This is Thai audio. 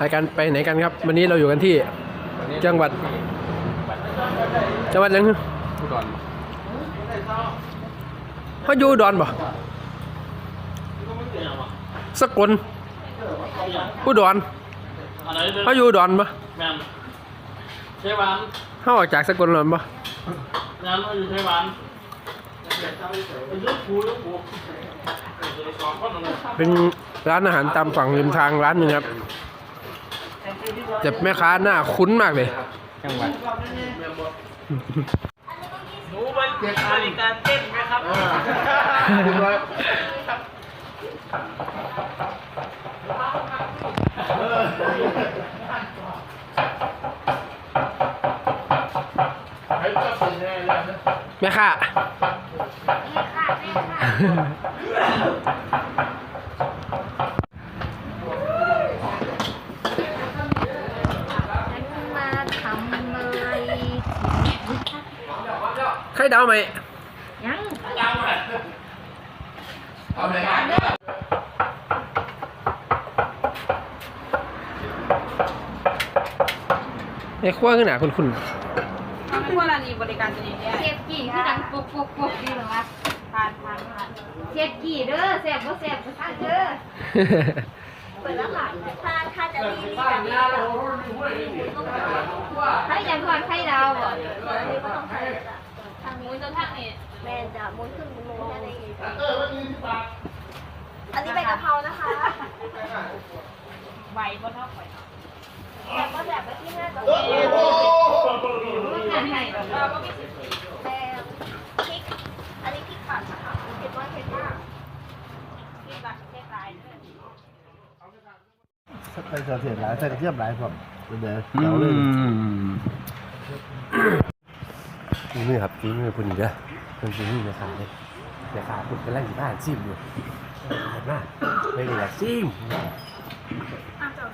รายการไปไหนกันครับ วันนี้เราอยู่กันที่จังหวัด จังหวัดยังผู้ดอนเขาอยู่อุดอนบ่สกลอุดรอะไรเด้อเขาอยู่อุดอนบ่แมนเชฟหวานเขาออกจากสกลแล้วบ่งานเราอยู่เชฟหวานเป็นลูกผูลูกผูสองคนเลยเป็นร้านอาหารตามฝั่งริมทางร้านหนึ่งครับ แต่แม่ค้าหน้าคุ้นมากเลย จังหวัดหนูไปเก็บนาฬิกาเต้นไหมครับแม่ค้าฉันมาทำอะไร ใครเดาไหมยังไอ้ขั้วขึ้นหนาคุณคุณไม่ว่าร้านนี้บริการจะดีเนี่ยเชฟกี่คือดังปุกปุกปุกดีเหรอวะทานทานทานเชฟกี่เด้อแซ่บบ่แซ่บบ่ทันเด้อเปิดแล้วค่ะถ้าถ้าจะรีบแบบนี้ถ้าอย่างก่อนไข่ดาวบ่ ทางนู้นจะทางนี้แม่จะมุนขึ้นมุนลงได้ไงอันนี้เป็นกะเพรานะคะไหวบ่เท่าไหวแบบก็แบบไปที่หน้าก่อนงานให้แบบว่าก็มีแต่พริกอันนี้พริกผัดนะคะเผ็ดมากเผ็ดมากที่บัตรเทศร้ายด้วยใส่กระเทียมหลายใส่กระเทียมหลายผมเดี๋ยวเดี๋ยวเลยฝี มือครับฝีมือคุณอีกแล้วเป็นฝีมือนะครับเลยแม่ค้าคุณกำลังอยู่บ้านซิมอยู่เห็นไหมไม่ได้อซิมอ้าวเจ้า